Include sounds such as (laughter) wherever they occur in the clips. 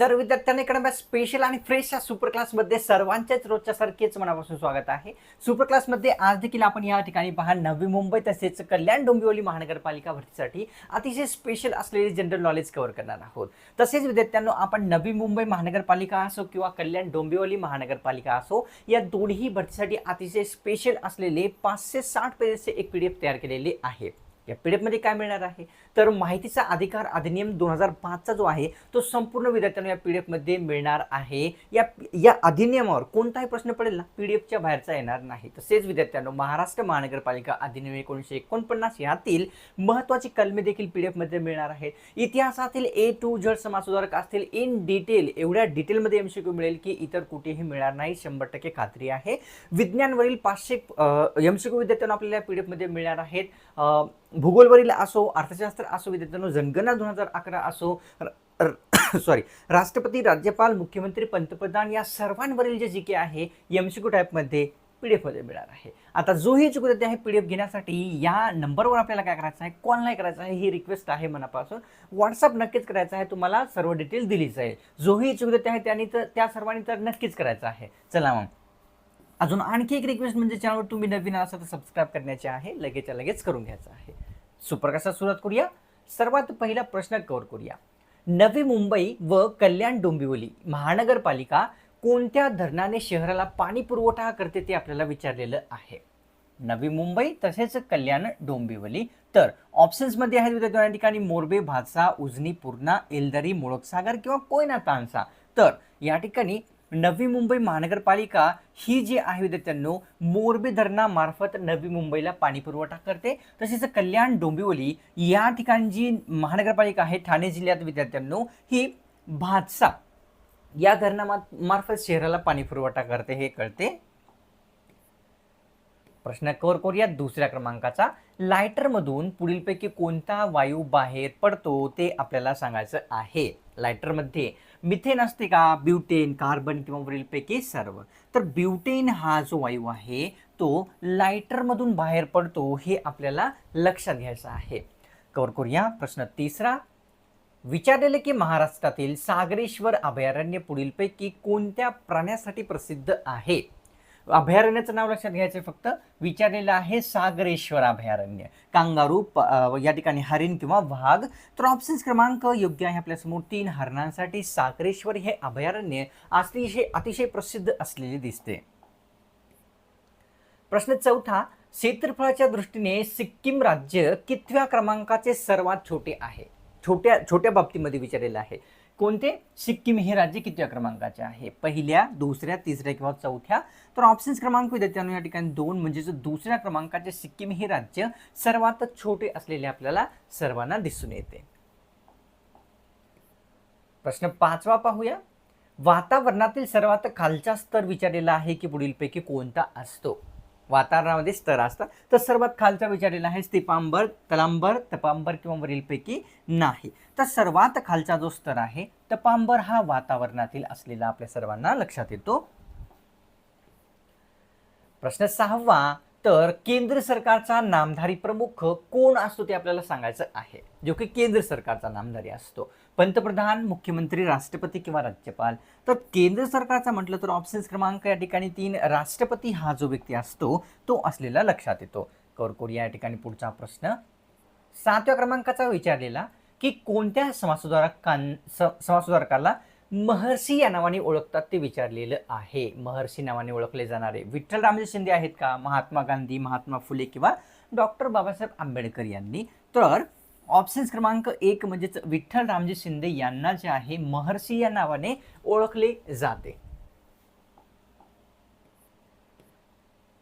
तर विद्यार्थ्यांना इकडे स्पेशल आणि फ्रेश या सुपर क्लासमध्ये सर्वांच्याच रोजच्या सारखेच मनापासून स्वागत आहे. सुपर क्लासमध्ये आज देखील आपण या ठिकाणी पहा नवी मुंबई तसेच कल्याण डोंबिवली महानगरपालिका भरतीसाठी अतिशय स्पेशल असलेले जनरल नॉलेज कव्हर करणार आहोत. तसेच विद्यार्थ्यांनो आपण नवी मुंबई महानगरपालिका असो किंवा कल्याण डोंबिवली महानगरपालिका असो या दोन्ही भरतीसाठी अतिशय स्पेशल असलेले पाचशे साठ पेजेसचे एक पी डी एफ तयार केलेले आहे. या पी डी एफमध्ये काय मिळणार आहे? तर माहितीचा अधिकार अधिनियम दोन हजार पाचचा जो आहे तो संपूर्ण विद्यार्थ्यांना या पी डी एफमध्ये मिळणार आहे. या या अधिनियमावर कोणताही प्रश्न पडेल ना पी डी एफच्या बाहेरचा येणार नाही. तसेच विद्यार्थ्यांनो महाराष्ट्र महानगरपालिका अधिनियम एकोणीसशे एकोणपन्नास यातील महत्त्वाची कलमे देखील पी डी एफमध्ये मिळणार आहेत. इतिहासातील ए टू झड समाजसुधारक असतील इन डिटेल एवढ्या डिटेलमध्ये एम सी क्यू मिळेल की इतर कुठेही मिळणार नाही शंभर टक्के खात्री आहे. विज्ञानवरील पाचशे एम सी क्यू विद्यार्थ्यांना आपल्याला पी डी एफमध्ये मिळणार आहेत. भूगोलवरील असो अर्थशास्त्र असो विद्यार्थ्यांनो जनगणना दोन हजार अकरा असो सॉरी (coughs) राष्ट्रपती राज्यपाल मुख्यमंत्री पंतप्रधान या सर्वांवरील जे जी के आहे एम सी क्यू टाईपमध्ये पी डी एफमध्ये मिळणार आहे. आता जो ही चुकत आहे पी डी एफ घेण्यासाठी या नंबरवर आपल्याला काय करायचं आहे कॉल नाही करायचं आहे ही रिक्वेस्ट आहे मनापासून. व्हॉट्सअप नक्कीच करायचं आहे तुम्हाला सर्व डिटेल दिलीच आहे जोही चुकत आहे त्यांनी तर त्या सर्वांनी तर नक्कीच करायचं आहे. चला मग. अजून आणखी एक रिक्वेस्ट म्हणजे चॅनलवर तुम्ही नवीन असाल तर सबस्क्राईब करण्याचे आहे. लगेचच्या लगेच करून घ्यायचं आहे. सुप्रकाशात सुरुवात करूया. सर्वात पहिला प्रश्न कव्हर करूया. नवी मुंबई व कल्याण डोंबिवली महानगरपालिका कोणत्या धरणाने शहराला पाणी पुरवठा करते ते आपल्याला विचारलेलं आहे. नवी मुंबई तसेच कल्याण डोंबिवली. तर ऑप्शन्समध्ये आहेत विद्यार्थी या ठिकाणी मोरबे भातसा उजनी पूर्णा एलदरी मुळकसागर किंवा कोयना तानसा तर या ठिकाणी नवी मुंबई महानगरपालिका ही जी आहे विद्यार्थ्यांनो मोरबे धरणामार्फत नवी मुंबईला पाणी पुरवठा करते. तसेच कल्याण डोंबिवली या ठिकाणी जी महानगरपालिका आहे ठाणे जिल्ह्यात विद्यार्थ्यांनो ही भातसा या धरणामार्फत शहराला पाणी पुरवठा करते हे कळते. प्रश्न कवर करूया दुसऱ्या क्रमांकाचा. लायटरमधून पुढीलपैकी कोणता वायू बाहेर पडतो ते आपल्याला सांगायचं आहे. लायटरमध्ये मिथेन असते का? ब्युटेन कार्बन किंवा वरीलपैकी सर्व. तर ब्युटेन हा जो वायू आहे तो लायटरमधून बाहेर पडतो हे आपल्याला लक्षात घ्यायचं आहे. कवर करूया. प्रश्न तिसरा. विचारलेले की महाराष्ट्रातील सागरेश्वर अभयारण्य पुढीलपैकी कोणत्या प्राण्यासाठी प्रसिद्ध आहे? अभयारण्याचं नाव लक्षात घ्यायचं फक्त. विचारलेलं आहे सागरेश्वर अभयारण्य. कांगारू या ठिकाणी हरिण किंवा वाघ. तर ऑप्शन्स क्रमांक योग्य आहे आपल्यासमोर तीन. हरणांसाठी सागरेश्वर हे अभयारण्य अतिशय अतिशय प्रसिद्ध असलेले दिसते. प्रश्न चौथा. क्षेत्रफळाच्या दृष्टीने सिक्कीम राज्य कितव्या क्रमांकाचे सर्वात छोटे आहे? छोट्या छोट्या बाबतीमध्ये विचारलेलं आहे. कोणते? सिक्कीम हे राज्य कितव्या क्रमांकाचे आहे? पहिल्या दुसऱ्या तिसऱ्या किंवा चौथ्या? तर ऑप्शन्स क्रमांक विद्यार्थ्यांनो या ठिकाणी दोन म्हणजेच दुसऱ्या क्रमांकाचे सिक्कीम हे राज्य सर्वात छोटे असलेले आपल्याला सर्वांना दिसून येते. प्रश्न पाचवा पाहूया. वातावरणातील सर्वात खालचा स्तर विचारलेला आहे की पुढीलपैकी कोणता असतो? वातावरणामध्ये स्तर असतात तर सर्वात खालचा विचारलेला आहे स्तिपांबर तलांबर तपांबर किंवा वरीलपैकी नाही. तर सर्वात खालचा जो स्तर आहे तपांबर हा वातावरणातील असलेला आपल्या सर्वांना लक्षात येतो. प्रश्न सहावा तर केंद्र सरकारचा नामधारी प्रमुख कोण असतो ते आपल्याला सांगायचं आहे. जो की केंद्र सरकारचा नामधारी असतो. पंतप्रधान मुख्यमंत्री राष्ट्रपती किंवा राज्यपाल. तर केंद्र सरकारचा म्हटलं तर ऑप्शन्स क्रमांक या ठिकाणी तीन. राष्ट्रपती हा जो व्यक्ती असतो तो असलेला लक्षात येतो. कौरकोड या ठिकाणी पुढचा प्रश्न. सातव्या क्रमांकाचा विचारलेला की कोणत्या समाजसुधारकां स- समाजसुधारकाला महर्षी या नावाने ओळखतात ते विचारलेलं आहे. महर्षी नावाने ओळखले जाणारे विठ्ठल रामजी शिंदे आहेत का? महात्मा गांधी महात्मा फुले किंवा डॉक्टर बाबासाहेब आंबेडकर यांनी. तर ऑप्शन्स क्रमांक एक म्हणजेच विठ्ठल रामजी शिंदे यांना जे आहे महर्षी या नावाने ओळखले जाते.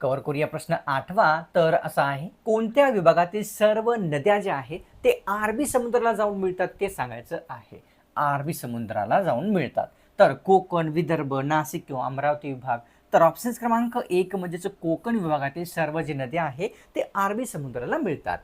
कव्हर करूया प्रश्न आठवा. तर असा आहे कोणत्या विभागातील सर्व नद्या ज्या आहेत ते आरबी समुद्राला जाऊन मिळतात ते सांगायचं आहे. आरबी समुद्राला जाऊन मिळतात. तर कोकण विदर्भ नाशिक किंवा अमरावती विभाग. तर ऑप्शन्स क्रमांक एक म्हणजेच कोकण विभागातील सर्व जे नद्या आहे ते अरबी समुद्राला मिळतात.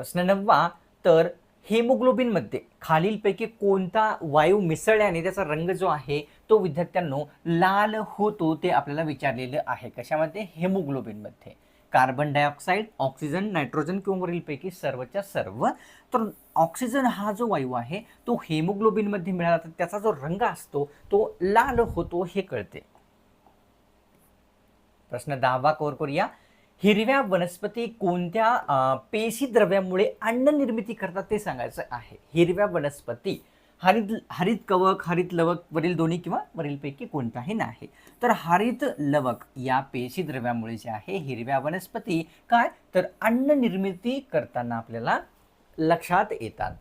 प्रश्न नववा तर हेमोग्लोबिनमध्ये खालीलपैकी कोणता वायू मिसळल्याने त्याचा रंग जो आहे तो विद्यार्थ्यांनो लाल होतो ते आपल्याला विचारलेलं आहे. कशामध्ये? हेमोग्लोबिनमध्ये. कार्बन डायऑक्साईड ऑक्सिजन नायट्रोजन किंवा वरीलपैकी सर्वच्या सर्व. तर ऑक्सिजन हा जो वायू आहे तो हेमोग्लोबिनमध्ये मिळाला तर त्याचा जो रंग असतो तो लाल होतो हे कळते. प्रश्न दहावा कव्हर करूया. हिरव्या वनस्पती कोणत्या पेशी द्रव्यामुळे अन्न निर्मिती करतात ते सांगायचं आहे. हिरव्या वनस्पती हरित हरित कवक हरित लवक वरील दोन्ही किंवा वरीलपैकी कोणताही नाही. तर हरित लवक या पेशी द्रव्यामुळे जे आहे हिरव्या वनस्पती काय? तर अन्न निर्मिती करताना आपल्याला लक्षात येतात.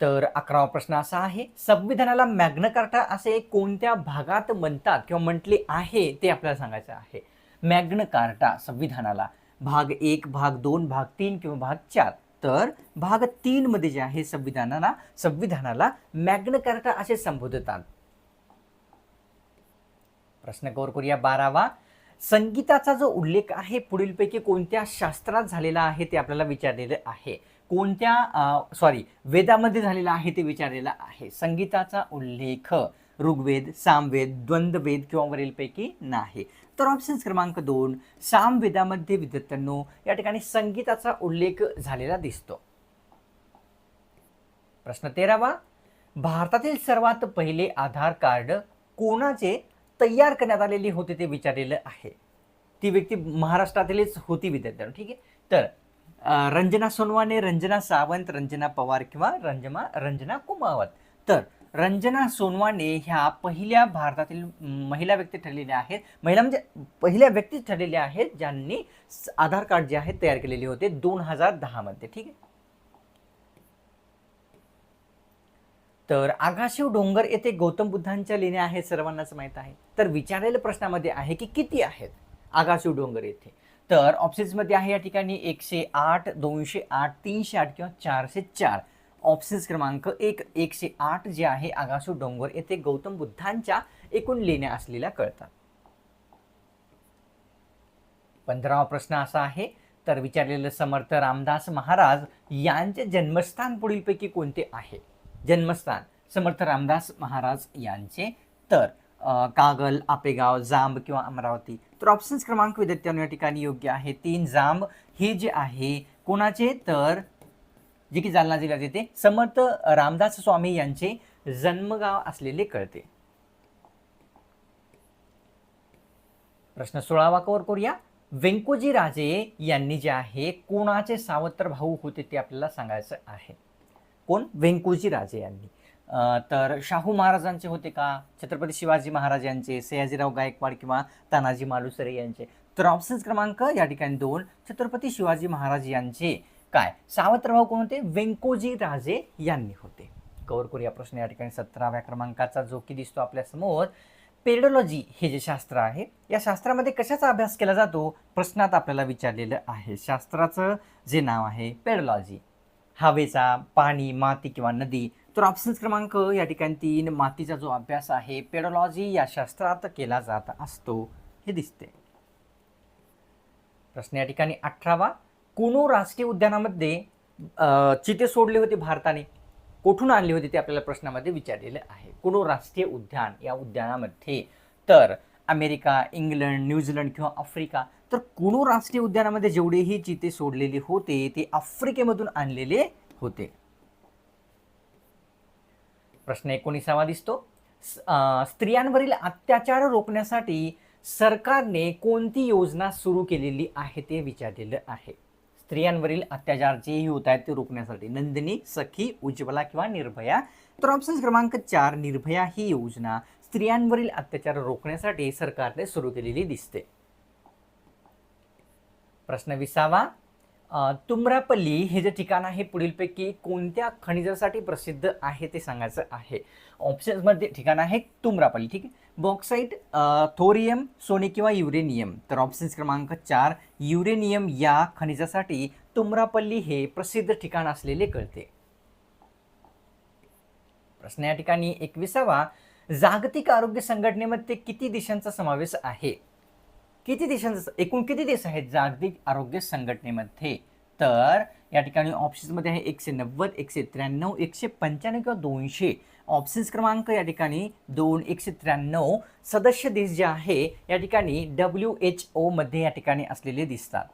तर अकरावा प्रश्न असा आहे संविधानाला मॅग्न कार्टा असे कोणत्या भागात म्हणतात किंवा म्हटले आहे ते आपल्याला सांगायचं आहे. मॅग्न कार्टा संविधानाला भाग एक भाग दोन भाग तीन किंवा भाग चार. तर भाग तीन मध्ये जे आहे संविधानाला संविधानाला मॅग्न कार्टा असे संबोधतात. प्रश्न कवर करूया बारावा. संगीताचा जो उल्लेख आहे पुढीलपैकी कोणत्या शास्त्रात झालेला आहे ते आपल्याला विचारलेलं आहे. कोणत्या सॉरी वेदामध्ये झालेला आहे ते विचारलेलं आहे. संगीताचा उल्लेख ऋग्वेद सामवेद द्वंद्ववेद किंवा वरीलपैकी नाही. तर ऑप्शन क्रमांक दोन सामवेदामध्ये विद्यार्थ्यांनो या ठिकाणी संगीताचा उल्लेख झालेला दिसतो. प्रश्न तेरावा भारतातील सर्वात पहिले आधार कार्ड कोणाचे तयार करण्यात आलेले होते ते विचारलेलं आहे. ती व्यक्ती महाराष्ट्रातीलच होती विद्यार्थ्यांनो ठीक आहे? तर रंजना सोनवाने रंजना सावंत रंजना पवार किंवा रंजमा रंजना कुमावत. तर रंजना सोनवाने ह्या पहिल्या भारतातील महिला व्यक्ती ठरलेल्या आहेत. महिला म्हणजे पहिल्या व्यक्ती ठरलेल्या आहेत ज्यांनी आधार कार्ड जे आहे तयार केलेले होते दोन हजार दहामध्ये. ठीक आहे? तर आगाशिव डोंगर येथे गौतम बुद्धांच्या लेण्या आहेत सर्वांनाच माहीत आहे. तर विचारलेल्या प्रश्नामध्ये आहे की किती आहेत आगाशिव डोंगर येथे? तर ऑप्शन्समध्ये आहे या ठिकाणी एकशे आठ दोनशे आठ तीनशे आठ किंवा चारशे चार. ऑप्शन्स क्रमांक एक एकशे आठ जे आहे आगासू डोंगर येथे गौतम बुद्धांच्या एकूण लेण्या असलेल्या कळतात. पंधरावा प्रश्न असा आहे तर विचारलेलं समर्थ रामदास महाराज यांचे जन्मस्थान पुढीलपैकी कोणते आहे? जन्मस्थान समर्थ रामदास महाराज यांचे. तर कागल आपेगाव जांब किंवा अमरावती. तर ऑप्शन्स क्रमांक विद्यार्थ्यांनो या ठिकाणी योग्य आहे. तीन जांब हे जे आहे कोणाचे? तर जे की जालना जिल्ह्यात येते समर्थ रामदास स्वामी यांचे जन्मगाव असलेले कळते. प्रश्न सोळावा कवर करूया. व्यंकोजी राजे यांनी जे आहे कोणाचे सावत्र भाऊ होते ते आपल्याला सांगायचं आहे. कोण? व्यंकोजी राजे यांनी. तर शाहू महाराजांचे होते का? छत्रपती शिवाजी महाराज यांचे सयाजीराव गायकवाड किंवा तानाजी मालुसरे यांचे. तर ऑप्शन क्रमांक या ठिकाणी दोन छत्रपती शिवाजी महाराज यांचे काय? सावत्र भाऊ कोण होते? व्यंकोजी राजे यांनी होते. कवर करूया प्रश्न या ठिकाणी सतराव्या क्रमांकाचा जो की दिसतो आपल्यासमोर पेडोलॉजी हे जे शास्त्र आहे या शास्त्रामध्ये कशाचा अभ्यास केला जातो? प्रश्नात आपल्याला विचारलेलं आहे. शास्त्राचं जे नाव आहे पेडोलॉजी हवेचा पाणी माती किंवा नदी तर ऑप्शन्स क्रमांक या ठिकाणी तीन मातीचा जो अभ्यास आहे पेडोलॉजी या शास्त्रात केला जात असतो. हे दिसते. प्रश्न या ठिकाणी अठरावा. कुनो राष्ट्रीय उद्यानामध्ये चिते सोडले होते भारताने. कोठून आणले होते ते आपल्याला प्रश्नामध्ये विचारलेलं आहे. कुनो राष्ट्रीय उद्यान या उद्यानामध्ये. तर अमेरिका इंग्लंड न्यूझीलंड किंवा आफ्रिका. तर कुनो राष्ट्रीय उद्यानामध्ये जेवढेही चिते सोडलेले होते ते आफ्रिकेमधून आणलेले होते. प्रश्न एकोणीसावा दिसतो. स्त्रियांवरील अत्याचार रोखण्यासाठी सरकारने कोणती योजना सुरू केलेली आहे ते विचारलेलं आहे. स्त्रियांवरील अत्याचार जेही होत आहेत ते रोखण्यासाठी नंदिनी सखी उज्ज्वला किंवा निर्भया. तर ऑप्शन क्रमांक चार निर्भया ही योजना स्त्रियांवरील अत्याचार रोखण्यासाठी सरकारने सुरू केलेली दिसते. प्रश्न विसावा. तुमरापल्ली हे जे ठिकाण आहे पुढीलपैकी कोणत्या खनिजासाठी प्रसिद्ध आहे ते सांगायचं आहे? ऑप्शन्समध्ये ठिकाण आहे तुमरापल्ली ठीक आहे? बॉक्साईट थोरियम सोने किंवा युरेनियम तर ऑप्शन्स क्रमांक चार युरेनियम या खनिजासाठी तुमरापल्ली हे प्रसिद्ध ठिकाण असलेले कळते. प्रश्न या ठिकाणी एकविसावा. जागतिक आरोग्य संघटनेमध्ये किती देशांचा समावेश आहे? किती देशांचं एकूण किती देश आहेत जागतिक आरोग्य संघटनेमध्ये? तर या ठिकाणी ऑप्शन्समध्ये आहे एकशे नव्वद एकशे त्र्याण्णव एकशे पंच्याण्णव किंवा दोनशे. ऑप्शन्स क्रमांक या ठिकाणी दोन एकशे त्र्याण्णव. सदस्य देश जे आहे या ठिकाणी डब्ल्यू एच ओमध्ये या ठिकाणी असलेले दिसतात.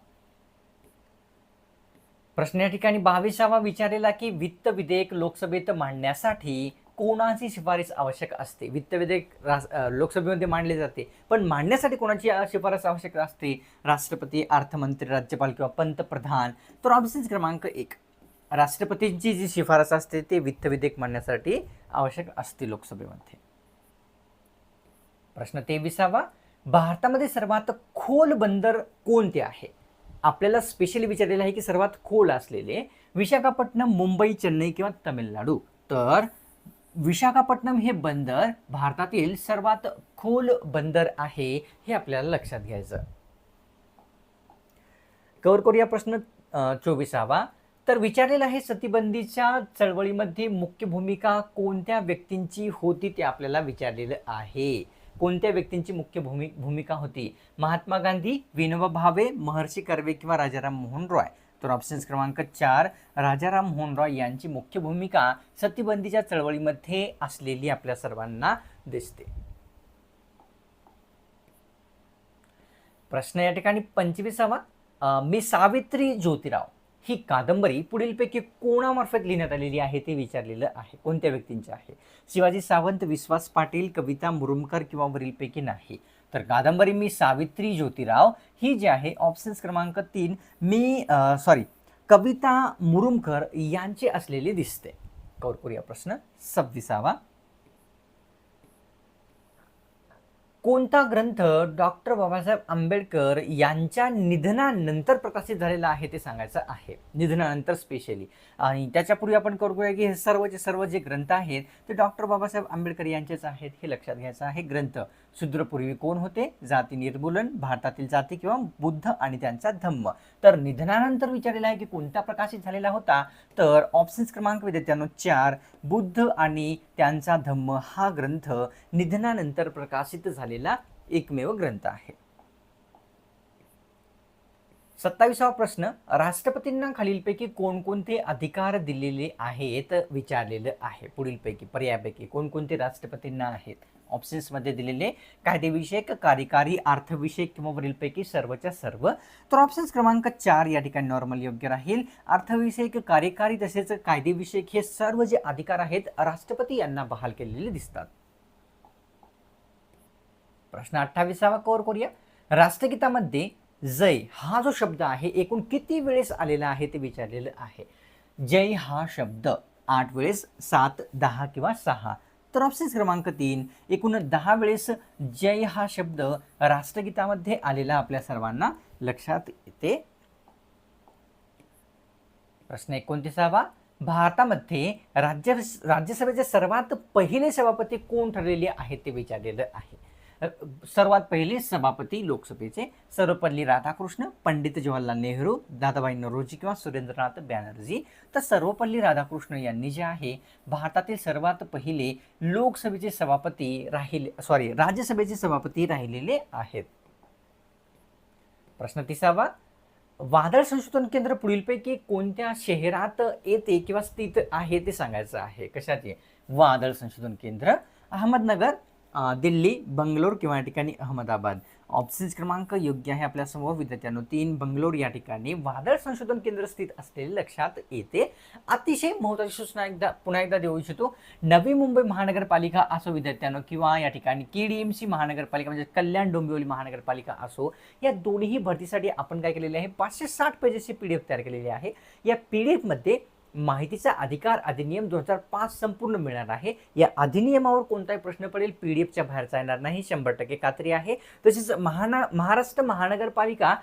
प्रश्न या ठिकाणी बावीसावा विचारलेला की वित्त विधेयक लोकसभेत मांडण्यासाठी कोणाची शिफारस आवश्यक असते? वित्त विधेयक रास लोकसभेमध्ये मांडले जाते. पण मांडण्यासाठी कोणाची शिफारस आवश्यक असते? राष्ट्रपती अर्थमंत्री राज्यपाल किंवा पंतप्रधान? तर ऑप्शन क्रमांक एक. राष्ट्रपतींची जी शिफारस असते ते वित्त विधेयक मांडण्यासाठी आवश्यक असते लोकसभेमध्ये. प्रश्न तेविसावा. भारतामध्ये सर्वात खोल बंदर कोणते आहे? आपल्याला स्पेशली विचारलेलं आहे की सर्वात खोल असलेले विशाखापट्टणम मुंबई चेन्नई किंवा तमिळनाडू. तर विशाखापट्टणम हे बंदर भारतातील सर्वात खोल बंदर आहे हे आपल्याला लक्षात घ्यायचं. कवर करूया प्रश्न चोवीसावा. तर विचारलेला आहे सतीबंदीच्या चळवळीमध्ये मुख्य भूमिका कोणत्या व्यक्तींची होती ते आपल्याला विचारलेलं आहे. कोणत्या व्यक्तींची मुख्य भूमि भूमिका होती? महात्मा गांधी विनोबा भावे महर्षी कर्वे किंवा राजाराम मोहन रॉय? तर ऑप्शन्स क्रमांक चार राजाराम मोहन रॉय यांची मुख्य भूमिका सतीबंदीच्या चळवळीमध्ये असलेली आपल्या सर्वांना दिसते. प्रश्न या ठिकाणी पंचवीसावा. मी सावित्री ज्योतिराव ही कादंबरी पुढीलपैकी कोणामार्फत लिहिण्यात आलेली आहे ते विचारलेलं आहे. कोणत्या व्यक्तींचे आहे? शिवाजी सावंत विश्वास पाटील कविता मुरुमकर किंवा वरीलपैकी नाही. तर कादंबरी मी सावित्री ज्योतिराव ही जी आहे ऑप्शन्स क्रमांक तीन मी सॉरी कविता मुरुमकर यांची असलेली दिसते. कौर करूया प्रश्न. सव्वीसावा. कोणता ग्रंथ डॉक्टर बाबासाहेब आंबेडकर यांच्या निधनानंतर प्रकाशित झालेला आहे ते सांगायचं आहे. निधनानंतर स्पेशली आणि त्याच्यापूर्वी आपण करूया की हे सर्वचे सर्व जे ग्रंथ आहेत ते डॉक्टर बाबासाहेब आंबेडकर यांचेच आहेत हे लक्षात घ्यायचं आहे. ग्रंथ. शूद्रपूर्वी कोण होते? जाती निर्मूलन भारतातील जाती किंवा बुद्ध आणि त्यांचा धम्म. तर निधनानंतर विचारलेला आहे की कोणता प्रकाशित झालेला होता? तर ऑप्शन्स क्रमांक विद्यार्थ्यांनो चार बुद्ध आणि त्यांचा धम्म हा ग्रंथ निधनानंतर प्रकाशित झालेला एकमेव ग्रंथ आहे. सत्तावीसावा प्रश्न राष्ट्रपतींना खालीलपैकी कोणकोणते अधिकार दिलेले आहेत? विचारलेलं आहे. पुढीलपैकी पर्यायापैकी कोणकोणते राष्ट्रपतींना आहेत? ऑप्शन्समध्ये दिलेले कायदेविषयक कार्यकारी अर्थविषयक किंवा वरीलपैकी सर्वच्या सर्व. तर ऑप्शन्स क्रमांक चार या ठिकाणी नॉर्मल योग्य राहील. अर्थविषयक कार्यकारी तसेच कायदेविषयक हे सर्व जे अधिकार आहेत राष्ट्रपती यांना बहाल केलेले दिसतात. प्रश्न अठ्ठावीसावा कवर करूया. राष्ट्रगीतामध्ये जय हा जो शब्द आहे एकूण किती वेळेस आलेला आहे ते विचारलेलं आहे. जय हा शब्द आठ वेळेस सात दहा किंवा सहा. तर ऑप्शन क्रमांक तीन. एकूण दहा वेळेस जय हा शब्द राष्ट्रगीतामध्ये आलेला आपल्या सर्वांना लक्षात येते. प्रश्न एकोणतीसावा. भारतामध्ये राज्य राज्यसभेचे सर्वात पहिले सभापती कोण ठरलेले आहेत ते विचारलेलं आहे. सर्वात पहिले सभापती लोकसभेचे सर्वपल्ली राधाकृष्ण पंडित जवाहरलाल नेहरू दादाबाई नरोजी किंवा सुरेंद्रनाथ बॅनर्जी. तर सर्वपल्ली राधाकृष्ण यांनी जे आहे भारतातील सर्वात पहिले लोकसभेचे सभापती राहिले सॉरी राज्यसभेचे सभापती राहिलेले आहेत. प्रश्न तिसावा वादळ संशोधन केंद्र पुढीलपैकी कोणत्या शहरात येते किंवा स्थित आहे ते सांगायचं आहे. कशाचे? वादळ संशोधन केंद्र अहमदनगर दिल्ली बंगलोर किंवा या ठिकाणी अहमदाबाद. ऑप्शन्स क्रमांक योग्य आहे आपल्यासमोर विद्यार्थ्यांनो. तीन बंगलोर या ठिकाणी. वादळ संशोधन केंद्र स्थित असलेले लक्षात येते. अतिशय महत्त्वाची सूचना एकदा पुन्हा एकदा देऊ इच्छितो. नवी मुंबई महानगरपालिका असो विद्यार्थ्यांनो किंवा या ठिकाणी के डी एम सी महानगरपालिका म्हणजे कल्याण डोंबिवली महानगरपालिका असो या दोन्ही भरतीसाठी आपण काय केलेले आहे? पाचशे साठ पेजेसची पी डी एफ तयार केलेली आहे. या पी डी एफमध्ये माहितीचा अधिकार अधिनियम दोन हजार पाच संपूर्ण मिळणार आहे. या अधिनियमावर कोणताही प्रश्न पडेल पी डी एफच्या बाहेरचा येणार नाही शंभर टक्के खात्री आहे. तसेच महाना महाराष्ट्र महानगरपालिका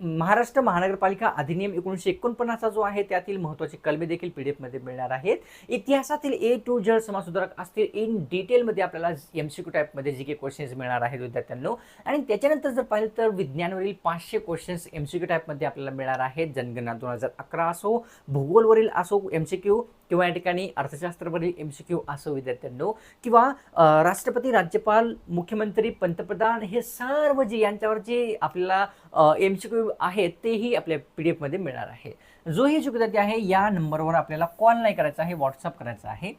महाराष्ट्र महानगरपालिका अधिनियम एकोणीसशे एकोणपन्नासचा जो आहे त्यातील महत्त्वाचे कलमे देखील पी डी एफमध्ये मिळणार आहेत. इतिहासातील ए टू जड समाजसुधारक असतील इन डिटेलमध्ये आपल्याला एम सी क्यू टाईपमध्ये जी काही क्वेश्चन्स मिळणार आहेत विद्यार्थ्यांनो. आणि त्याच्यानंतर जर पाहिलं तर विज्ञानवरील पाचशे क्वेश्चन्स एम सी क्यू टाईपमध्ये आपल्याला मिळणार आहेत. जनगणना दोन हजार अकरा असो भूगोलवरील असो एम सी क्यू किंवा या ठिकाणी अर्थशास्त्रावरील एम सी क्यू असो विद्यार्थ्यांनो किंवा राष्ट्रपती राज्यपाल मुख्यमंत्री पंतप्रधान हे सर्व जे यांच्यावर जे आपल्याला एम सी क्यू आहेत तेही आपल्या पी डी एफमध्ये मिळणार आहे. जो ही विद्यार्थी आहे या नंबरवर आपल्याला कॉल नाही करायचा आहे व्हॉट्सअप करायचा आहे.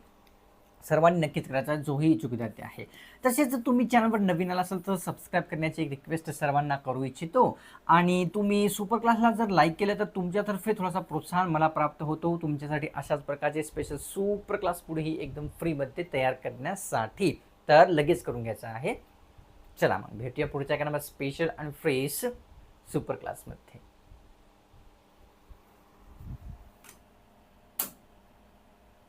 सर्वांनी नक्कीच करायचा जोही इच्छुक विद्यार्थी आहे. तसेच जर तुम्ही चॅनलवर नवीन आला असाल तर सबस्क्राईब करण्याची एक रिक्वेस्ट सर्वांना करू इच्छितो. आणि तुम्ही सुपर क्लासला जर लाईक केलं तर तुमच्यातर्फे थोडासा प्रोत्साहन मला प्राप्त होतो. तुमच्यासाठी अशाच प्रकारचे स्पेशल सुपर क्लास पुढेही एकदम फ्रीमध्ये तयार करण्यासाठी. तर लगेच करून घ्यायचं आहे. चला मग भेटूया पुढच्या एका स्पेशल आणि फ्रेश सुपर क्लासमध्ये